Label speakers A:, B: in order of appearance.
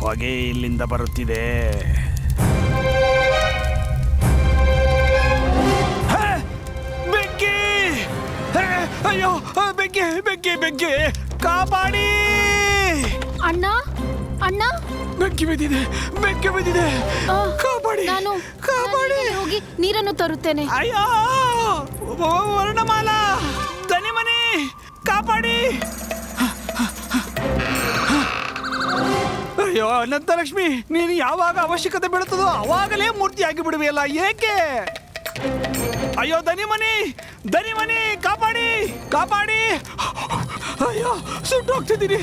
A: ಹೊಗೆ ಇಲ್ಲಿಂದ ಬರುತ್ತಿದೆ. ಬೆಂಕಿ! ಅಯ್ಯೋ ಬೆಂಕಿ ಬೆಂಕಿ ಬೆಂಕಿ! ಕಾಪಾಡಿ!
B: ಅಣ್ಣ ಅಣ್ಣ!
A: ಬೆಂಕಿ ಬಿದ್ದಿದೆ ಬೆಂಕಿ ಬಿದ್ದಿದೆ. ಕಾಪಾಡಿ
B: ನಾನು
A: ಕಾಪಾಡಿ!
B: ಹೋಗಿ ನೀರನ್ನು ತರುತ್ತೇನೆ.
A: ಅಯ್ಯೋ ವರ್ಣಮಾಲಾ ದನಿಮನಿ ಕಾಪಾಡಿ! ಅಯ್ಯೋ ಅನಂತಲಕ್ಷ್ಮಿ ನೀನು ಯಾವಾಗ ಅವಶ್ಯಕತೆ ಬೀಳುತ್ತದೋ ಅವಾಗಲೇ ಮೂರ್ತಿಯಾಗಿ ಬಿಡುವೆಯಲ್ಲ ಏಕೆ? ಅಯ್ಯೋ, ದನಿಮನಿ ದನಿಮನಿ, ಕಾಪಾಡಿ ಕಾಪಾಡಿ. ಅಯ್ಯೋ, ಸುಟ್ಟು ಹೋಗ್ತಿದ್ದೀನಿ.